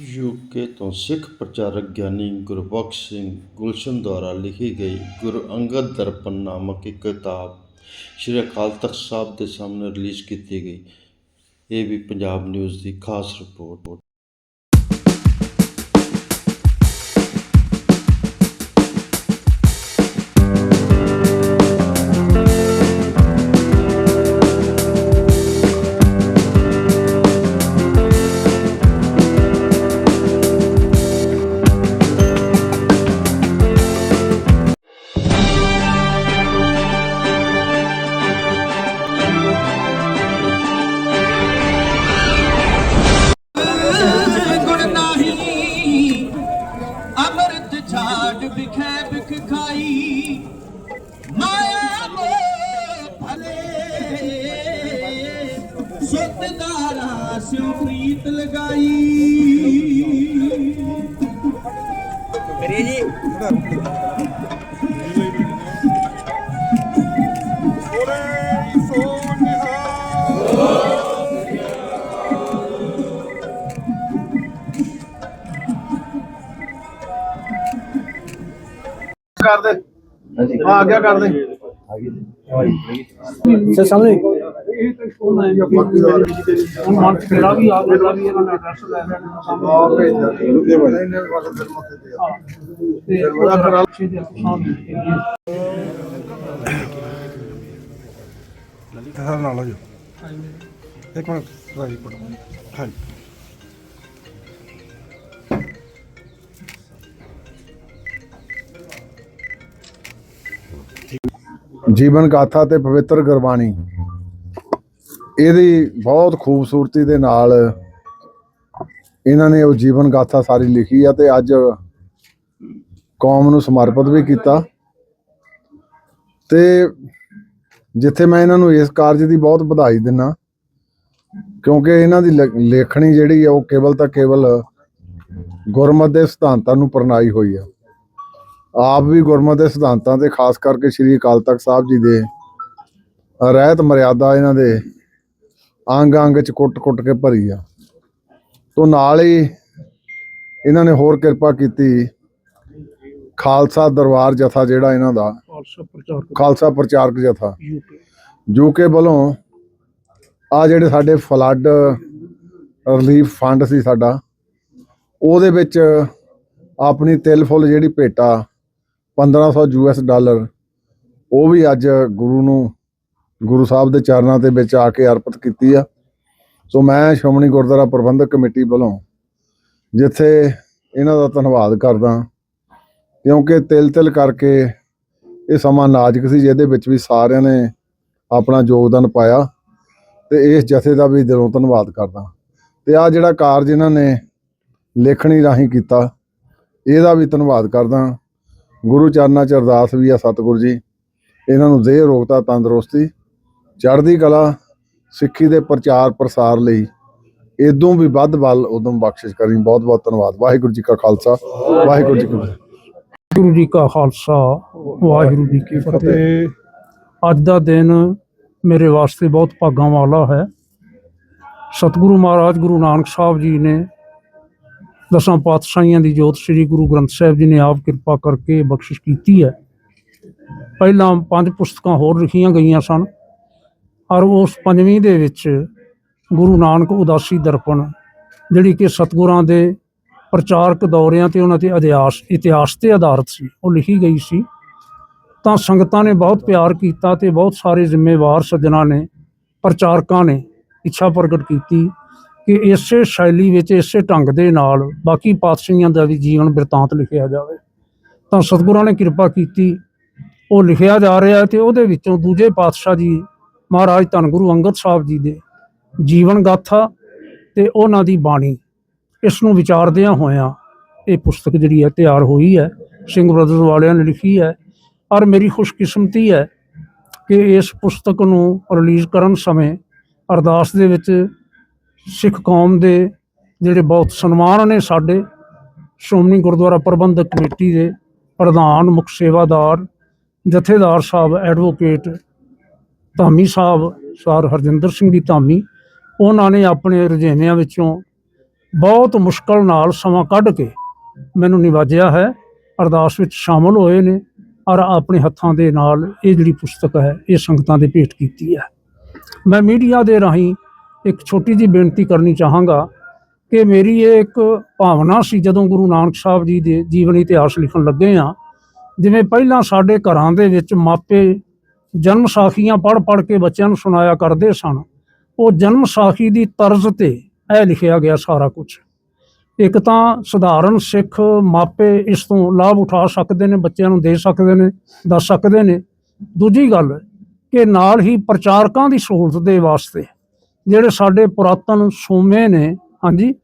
UK ਤੋਂ ਸਿੱਖ ਪ੍ਰਚਾਰਕ ਗਿਆਨੀ ਗੁਰਬਖਸ਼ ਸਿੰਘ ਗੁਲਸ਼ਨ ਦੁਆਰਾ ਲਿਖੀ ਗਈ ਗੁਰੂ ਅੰਗਦ ਦਰਪਣ ਨਾਮਕ ਇੱਕ ਕਿਤਾਬ ਸ਼੍ਰੀ ਅਕਾਲ ਤਖਤ ਸਾਹਿਬ ਦੇ ਸਾਹਮਣੇ ਰਿਲੀਜ਼ ਕੀਤੀ ਗਈ। ਇਹ ਵੀ ਪੰਜਾਬ ਨਿਊਜ਼ ਦੀ ਖਾਸ ਰਿਪੋਰਟ। ਵਿਖੇ ਖਾਈ ਮਾਇਆ ਮੋ ਭਲੇ। ਸੁਤਦਾਰਾ ਸਿਉ ਪ੍ਰੀਤ ਲਗਾਈ। ਕਰ ਦੇ ਹਾਂ ਆ ਗਿਆ ਕਰ ਦੇ ਸਰ ਸਾਹਮਣੇ ਹੁਣ ਮਨ ਤੇਰਾ ਵੀ ਆ ਗਿਆ ਵੀ ਇਹਨਾਂ ਐਡਰੈਸ ਲੈ ਲੈਣਾ ਸਾਹਮਣੇ ਤੇ ਉਹਦਾ ਕਰਾ ਛੇ ਦੇ ਸਾਹਮਣੇ ਨਾਲ ਹੋ ਜਾ ਇੱਕ ਮਿੰਟ ਰਾਜੀ ਪੜੋ ਹਾਂਜੀ ਜੀਵਨ ਗਾਥਾ ਤੇ ਪਵਿੱਤਰ ਗੁਰਬਾਣੀ। ਇਹਦੀ ਬਹੁਤ ਖੂਬਸੂਰਤੀ ਦੇ ਨਾਲ ਇਹਨਾਂ ਨੇ ਉਹ ਜੀਵਨ ਗਾਥਾ ਸਾਰੀ ਲਿਖੀ ਆ ਤੇ ਅੱਜ ਕੌਮ ਨੂੰ ਸਮਰਪਿਤ ਵੀ ਕੀਤਾ। ਤੇ ਜਿੱਥੇ ਮੈਂ ਇਹਨਾਂ ਨੂੰ ਇਸ ਕਾਰਜ ਦੀ ਬਹੁਤ ਵਧਾਈ ਦਿੰਨਾ, ਕਿਉਂਕਿ ਇਹਨਾਂ ਦੀ ਲ- ਲੇਖਣੀ ਜਿਹੜੀ ਆ ਉਹ ਕੇਵਲ ਤਾਂ ਕੇਵਲ ਗੁਰਮਤ ਦੇ ਸਿਧਾਂਤਾਂ ਨੂੰ ਪ੍ਰਣਾਈ ਹੋਈ ਆ। ਆਪ ਵੀ ਗੁਰਮਤ ਦੇ ਸਿਧਾਂਤਾਂ ਤੇ ਖਾਸ ਕਰਕੇ ਸ੍ਰੀ ਅਕਾਲ ਤਖਤ ਸਾਹਿਬ ਜੀ ਦੇ ਰਹਿਤ ਮਰਿਆਦਾ ਇਹਨਾਂ ਦੇ ਅੰਗ ਅੰਗ ਚ ਕੁੱਟ-ਕੁੱਟ ਕੇ ਭਰੀ ਆ। ਤੋਂ ਨਾਲ ਹੀ ਇਹਨਾਂ ਨੇ ਹੋਰ ਕਿਰਪਾ ਕੀਤੀ। ਖਾਲਸਾ ਦਰਬਾਰ ਜਥਾ ਜਿਹੜਾ ਇਹਨਾਂ ਦਾ ਖਾਲਸਾ ਪ੍ਰਚਾਰ ਖਾਲਸਾ ਪ੍ਰਚਾਰਕ ਜਥਾ। ਯੂਕੇ ਯੂਕੇ ਵੱਲੋਂ ਆ ਜਿਹੜੇ ਸਾਡੇ ਫਲੱਡ ਰਿਲੀਫ ਫੰਡ ਸੀ ਸਾਡਾ ਉਹਦੇ ਵਿੱਚ ਆਪਣੀ ਤਿਲ ਫੁੱਲ ਜਿਹੜੀ ਭੇਟਾ 1500 ਯੂਐਸ ਡਾਲਰ। ਉਹ ਵੀ ਅੱਜ ਗੁਰੂ ਨੂੰ, ਗੁਰੂ ਸਾਹਿਬ ਦੇ ਚਰਨਾਂ ਦੇ ਵਿੱਚ ਆ ਕੇ ਅਰਪਿਤ ਕੀਤੀ ਆ। ਸੋ ਮੈਂ ਸ਼੍ਰੋਮਣੀ ਗੁਰਦੁਆਰਾ ਪ੍ਰਬੰਧਕ ਕਮੇਟੀ ਵੱਲੋਂ ਜਿੱਥੇ ਇਹਨਾਂ ਦਾ ਧੰਨਵਾਦ ਕਰਦਾ ਕਿਉਂਕਿ ਤਿਲ ਤਿਲ ਕਰਕੇ ਇਹ ਸਮਾਂ ਨਾਜ਼ੁਕ ਸੀ, ਜਿਹਦੇ ਵਿੱਚ ਵੀ ਸਾਰਿਆਂ ਨੇ ਆਪਣਾ ਯੋਗਦਾਨ ਪਾਇਆ ਤੇ ਇਸ ਜਥੇ ਦਾ ਵੀ ਦਿਲੋਂ ਧੰਨਵਾਦ ਕਰਦਾ ਤੇ ਆ ਜਿਹੜਾ ਕਾਰਜ ਇਹਨਾਂ ਨੇ ਲੇਖਣੀ ਰਾਹੀਂ ਕੀਤਾ, ਇਹਦਾ ਵੀ ਧੰਨਵਾਦ ਕਰਦਾ ਗੁਰੂ ਚਰਨਾਂ ਚ ਅਰਦਾਸ ਵੀ ਆ ਸਤਿਗੁਰੂ ਜੀ। ਇਹਨਾਂ ਨੂੰ ਦੇਹ ਰੋਗਤਾ, ਤੰਦਰੁਸਤੀ, ਚੜ੍ਹਦੀ ਕਲਾ, ਸਿੱਖੀ ਦੇ ਪ੍ਰਚਾਰ ਪ੍ਰਸਾਰ ਲਈ ਇਦੋਂ ਵੀ ਵੱਧ ਬਲ ਉਦੋਂ ਬਖਸ਼ਿਸ਼ ਕਰੀ ਬਹੁਤ ਬਹੁਤ ਧੰਨਵਾਦ। ਵਾਹਿਗੁਰੂ ਜੀ ਕਾ ਖਾਲਸਾ, ਵਾਹਿਗੁਰੂ ਜੀ ਕੀ ਫਤਿਹ। ਗੁਰੂ ਜੀ ਕਾ ਖਾਲਸਾ, ਵਾਹਿਗੁਰੂ ਜੀ ਕੀ ਫਤਿਹ। ਅੱਜ ਦਾ ਦਿਨ ਮੇਰੇ ਵਾਸਤੇ ਬਹੁਤ ਭਾਗਾਂ ਵਾਲਾ ਹੈ। ਸਤਿਗੁਰੂ ਮਹਾਰਾਜ, ਗੁਰੂ ਨਾਨਕ ਸਾਹਿਬ ਜੀ ਨੇ ਦਸਾਂ ਪਾਤਸ਼ਾਹੀਆਂ ਦੀ ਜੋਤ ਸ੍ਰੀ ਗੁਰੂ ਗ੍ਰੰਥ ਸਾਹਿਬ ਜੀ ਨੇ ਆਪ ਕਿਰਪਾ ਕਰਕੇ ਬਖਸ਼ਿਸ਼ ਕੀਤੀ ਹੈ। ਪਹਿਲਾਂ ਪੰਜ ਪੁਸਤਕਾਂ ਹੋਰ ਲਿਖੀਆਂ ਗਈਆਂ ਸਨ। ਔਰ ਉਸ ਪੰਜਵੀਂ ਦੇ ਵਿੱਚ ਗੁਰੂ ਨਾਨਕ ਉਦਾਸੀ ਦਰਪਣ, ਜਿਹੜੀ ਕਿ ਸਤਿਗੁਰਾਂ ਦੇ ਪ੍ਰਚਾਰਕ ਦੌਰਿਆਂ ਤੇ ਉਹਨਾਂ ਦੇ ਅਧਿਆਸ ਇਤਿਹਾਸ ਤੇ ਆਧਾਰਿਤ ਸੀ, ਉਹ ਲਿਖੀ ਗਈ ਸੀ। ਤਾਂ ਸੰਗਤਾਂ ਨੇ ਬਹੁਤ ਪਿਆਰ ਕੀਤਾ ਤੇ ਬਹੁਤ ਸਾਰੇ ਜ਼ਿੰਮੇਵਾਰ ਸੱਜਣਾ ਨੇ, ਪ੍ਰਚਾਰਕਾਂ ਨੇ ਇੱਛਾ ਪ੍ਰਗਟ ਕੀਤੀ। ਕਿ ਇਸੇ ਸ਼ੈਲੀ ਵਿੱਚ, ਇਸੇ ਢੰਗ ਦੇ ਨਾਲ ਬਾਕੀ ਪਾਤਸ਼ਾਹੀਆਂ ਦਾ ਵੀ ਜੀਵਨ ਬਿਰਤਾਂਤ ਲਿਖਿਆ ਜਾਵੇ। ਤਾਂ ਸਤਿਗੁਰਾਂ ਨੇ ਕਿਰਪਾ ਕੀਤੀ, ਉਹ ਲਿਖਿਆ ਜਾ ਰਿਹਾ ਹੈ ਤੇ ਉਹਦੇ ਵਿੱਚੋਂ ਦੂਜੇ ਪਾਤਸ਼ਾਹ ਜੀ ਮਹਾਰਾਜ ਧੰਨ ਗੁਰੂ ਅੰਗਦ ਸਾਹਿਬ ਜੀ ਦੇ ਜੀਵਨ ਗਾਥਾ ਤੇ ਉਹਨਾਂ ਦੀ ਬਾਣੀ। ਇਸ ਨੂੰ ਵਿਚਾਰਦਿਆਂ ਹੋਇਆਂ ਇਹ ਪੁਸਤਕ ਜਿਹੜੀ ਹੈ ਤਿਆਰ ਹੋਈ ਹੈ, ਸਿੰਘ ਬ੍ਰਦਰਜ਼ ਵਾਲਿਆਂ ਨੇ ਲਿਖੀ ਹੈ। ਔਰ ਮੇਰੀ ਖੁਸ਼ਕਿਸਮਤੀ ਹੈ ਕਿ ਇਸ ਪੁਸਤਕ ਨੂੰ ਰਿਲੀਜ਼ ਕਰਨ ਸਮੇਂ ਅਰਦਾਸ ਦੇ ਵਿੱਚ ਸਿੱਖ ਕੌਮ ਦੇ ਜਿਹੜੇ ਬਹੁਤ ਸਨਮਾਨ ਨੇ ਸਾਡੇ, ਸ਼੍ਰੋਮਣੀ ਗੁਰਦੁਆਰਾ ਪ੍ਰਬੰਧਕ ਕਮੇਟੀ ਦੇ ਪ੍ਰਧਾਨ, ਮੁੱਖ ਸੇਵਾਦਾਰ, ਜਥੇਦਾਰ ਸਾਹਿਬ ਐਡਵੋਕੇਟ ਧਾਮੀ ਸਾਹਿਬ, ਸਰ ਹਰਜਿੰਦਰ ਸਿੰਘ ਦੀ ਧਾਮੀ, ਉਹਨਾਂ ਨੇ ਆਪਣੇ ਰੁਝੇਵਿਆਂ ਵਿੱਚੋਂ ਬਹੁਤ ਮੁਸ਼ਕਲ ਨਾਲ ਸਮਾਂ ਕੱਢ ਕੇ ਮੈਨੂੰ ਨਿਵਾਜਿਆ ਹੈ, ਅਰਦਾਸ ਵਿੱਚ ਸ਼ਾਮਲ ਹੋਏ ਨੇ ਔਰ ਆਪਣੇ ਹੱਥਾਂ ਦੇ ਨਾਲ ਇਹ ਜਿਹੜੀ ਪੁਸਤਕ ਹੈ, ਇਹ ਸੰਗਤਾਂ ਦੇ ਭੇਟ ਕੀਤੀ ਹੈ। ਮੈਂ ਮੀਡੀਆ ਦੇ ਰਾਹੀਂ ਇੱਕ ਛੋਟੀ ਜੀ ਬੇਨਤੀ ਕਰਨੀ ਚਾਹਾਂਗਾ ਕਿ ਮੇਰੀ ਇਹ ਇੱਕ ਭਾਵਨਾ ਸੀ ਜਦੋਂ ਗੁਰੂ ਨਾਨਕ ਸਾਹਿਬ ਜੀ ਦੇ ਜੀਵਨ ਇਤਿਹਾਸ ਲਿਖਣ ਲੱਗੇ ਆ ਜਿਵੇਂ ਪਹਿਲਾਂ ਸਾਡੇ ਘਰਾਂ ਦੇ ਵਿੱਚ ਮਾਪੇ ਜਨਮ ਸਾਖੀਆਂ ਪੜ੍ਹ ਪੜ੍ਹ ਕੇ ਬੱਚਿਆਂ ਨੂੰ ਸੁਣਾਇਆ ਕਰਦੇ ਸਨ, ਉਹ ਜਨਮ ਸਾਖੀ ਦੀ ਤਰਜ਼ ਤੇ ਇਹ ਲਿਖਿਆ ਗਿਆ ਸਾਰਾ ਕੁਝ ਇੱਕ ਤਾਂ ਸਧਾਰਨ ਸਿੱਖ ਮਾਪੇ ਇਸ ਤੋਂ ਲਾਭ ਉਠਾ ਸਕਦੇ ਨੇ, ਬੱਚਿਆਂ ਨੂੰ ਦੇ ਸਕਦੇ ਨੇ, ਦੱਸ ਸਕਦੇ ਨੇ। ਦੂਜੀ ਗੱਲ ਕਿ ਨਾਲ ਹੀ ਪ੍ਰਚਾਰਕਾਂ ਦੀ ਸਹੂਲਤ ਦੇ ਵਾਸਤੇ ਜਿਹੜੇ ਸਾਡੇ ਪੁਰਾਤਨ ਸੋਮੇ ਨੇ, ਹਾਂਜੀ,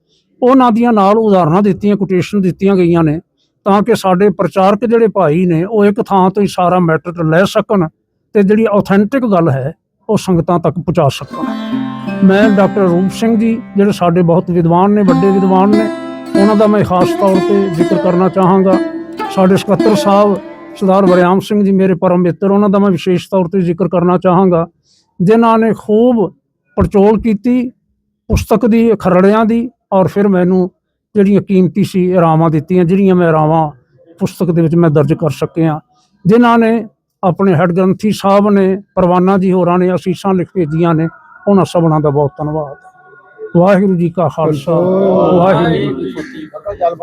ਉਹਨਾਂ ਦੀਆਂ ਨਾਲ ਉਦਾਹਰਨਾਂ ਦਿੱਤੀਆਂ ਕੋਟੇਸ਼ਨ ਦਿੱਤੀਆਂ ਗਈਆਂ ਨੇ ਤਾਂ ਕਿ ਸਾਡੇ ਪ੍ਰਚਾਰਕ ਜਿਹੜੇ ਭਾਈ ਨੇ, ਉਹ ਇੱਕ ਥਾਂ ਤੋਂ ਹੀ ਸਾਰਾ ਮੈਟਰ ਲੈ ਸਕਣ ਤੇ ਜਿਹੜੀ ਆਥੈਂਟਿਕ ਗੱਲ ਹੈ, ਉਹ ਸੰਗਤਾਂ ਤੱਕ ਪਹੁੰਚਾ ਸਕਣ। ਮੈਂ ਡਾਕਟਰ ਰੂਪ ਸਿੰਘ ਜੀ, ਜਿਹੜੇ ਸਾਡੇ ਬਹੁਤ ਵਿਦਵਾਨ ਨੇ, ਵੱਡੇ ਵਿਦਵਾਨ ਨੇ, ਉਹਨਾਂ ਦਾ ਮੈਂ ਖਾਸ ਤੌਰ ਤੇ ਜ਼ਿਕਰ ਕਰਨਾ ਚਾਹਾਂਗਾ। ਸਾਡੇ ਸਕੱਤਰ ਸਾਹਿਬ ਸਰਦਾਰ ਵਰਿਆਮ ਸਿੰਘ ਜੀ, ਮੇਰੇ ਪਰਮ ਮਿੱਤਰ, ਉਹਨਾਂ ਦਾ ਮੈਂ ਵਿਸ਼ੇਸ਼ ਤੌਰ ਤੇ ਜ਼ਿਕਰ ਕਰਨਾ ਚਾਹਾਂਗਾ। ਜਿਨ੍ਹਾਂ ਨੇ ਖੂਬ ਪੜਚੋਲ ਕੀਤੀ ਪੁਸਤਕ ਦੀ ਖਰੜਿਆਂ ਦੀ ਔਰ ਫਿਰ ਮੈਨੂੰ ਜਿਹੜੀਆਂ ਕੀਮਤੀ ਸੀ ਰਾਵਾਂ ਦਿੱਤੀਆਂ ਜਿਹੜੀਆਂ ਮੈਂ ਰਾਵਾਂ ਪੁਸਤਕ ਦੇ ਵਿੱਚ ਮੈਂ ਦਰਜ ਕਰ ਸਕਿਆ। ਜਿਨ੍ਹਾਂ ਨੇ ਆਪਣੇ ਹੈਡ ਗ੍ਰੰਥੀ ਸਾਹਿਬ ਨੇ ਪਰਵਾਨਾ ਜੀ ਹੋਰਾਂ ਨੇ ਅਸੀਸਾਂ ਲਿਖ ਭੇਜੀਆਂ ਨੇ ਉਹਨਾਂ ਸਭਨਾਂ ਦਾ ਬਹੁਤ ਧੰਨਵਾਦ। ਵਾਹਿਗੁਰੂ ਜੀ ਕਾ ਖਾਲਸਾ ਵਾਹਿਗੁਰੂ ਜੀ ਕੀ ਫਤਿਹ।